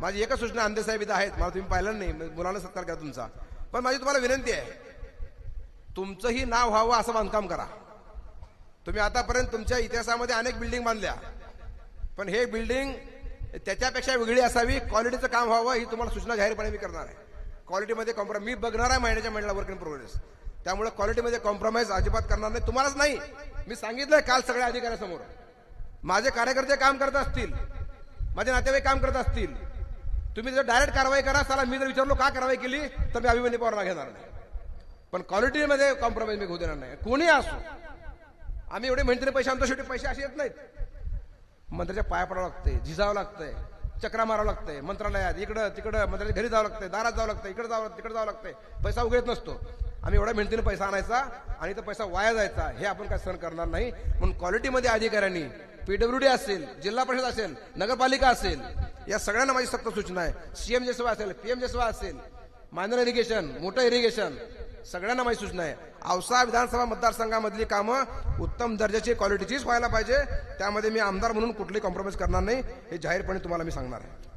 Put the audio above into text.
माझी एकच सूचना अंधेसाहेब इथं आहेत. मला तुम्ही पाहिलं नाही. मुलांना सत्कार करा तुमचा. पण माझी तुम्हाला विनंती आहे. तुमचंही नाव व्हावं असं बांधकाम करा. तुम्ही आतापर्यंत तुमच्या इतिहासामध्ये अनेक बिल्डिंग बांधल्या. पण हे बिल्डिंग त्याच्यापेक्षा वेगळी असावी. क्वालिटीचं काम व्हावं ही तुम्हाला सूचना जाहीरपणे मी करणार आहे. क्वालिटीमध्ये कॉम्प्रो मी बघणार आहे महिन्याच्या महिन्याला वर्क इन प्रोग्रेस त्यामुळे क्वालिटीमध्ये कॉम्प्रोमाइज अजिबात करणार नाही. तुम्हालाच नाही. मी सांगितलंय काल सगळ्या अधिकाऱ्यासमोर. माझे कार्यकर्ते काम करत असतील. माझे नातेवाईक काम करत असतील. तुम्ही जर डायरेक्ट कारवाई करा चला मी जर विचारलो का कारवाई केली तर मी अभिमन्यू पवारला घेणार नाही. पण क्वालिटीमध्ये कॉम्प्रोमाइज मी होऊ देणार नाही. कोणी असो आम्ही एवढे मेहनतीने पैसे आणतो शेवटी पैसे असे येत नाहीत. मंत्र्याच्या पाया पडावं लागते झिजावं लागतंय चक्रा मारावं लागतंय मंत्रालयात इकडं तिकडं मंत्र्याच्या घरी जावं लागतंय दारात जावं लागतंय इकडे जावं तिकडे जावं लागतंय. पैसा उघडत नसतो. आम्ही एवढ्या मेहनतीने पैसा आणायचा आणि तो पैसा वाया जायचा हे आपण काय सहन करणार नाही. म्हणून क्वालिटीमध्ये अधिकाऱ्यांनी पीडब्ल्यूडी असेल जिल्हा परिषद असेल नगरपालिका असेल या सगळ्यांना माझी सक्त सूचना आहे. सीएम जेसवा असेल पीएम जेसवा असेल मायनर इरिगेशन मोठं इरिगेशन सगळ्यांना माझी सूचना आहे. औसा विधानसभा मतदारसंघामधली कामं उत्तम दर्जाची क्वालिटीचीच व्हायला पाहिजे. त्यामध्ये मी आमदार म्हणून कुठली कॉम्प्रोमाइज करणार नाही. हे जाहीरपणे तुम्हाला मी सांगणार आहे.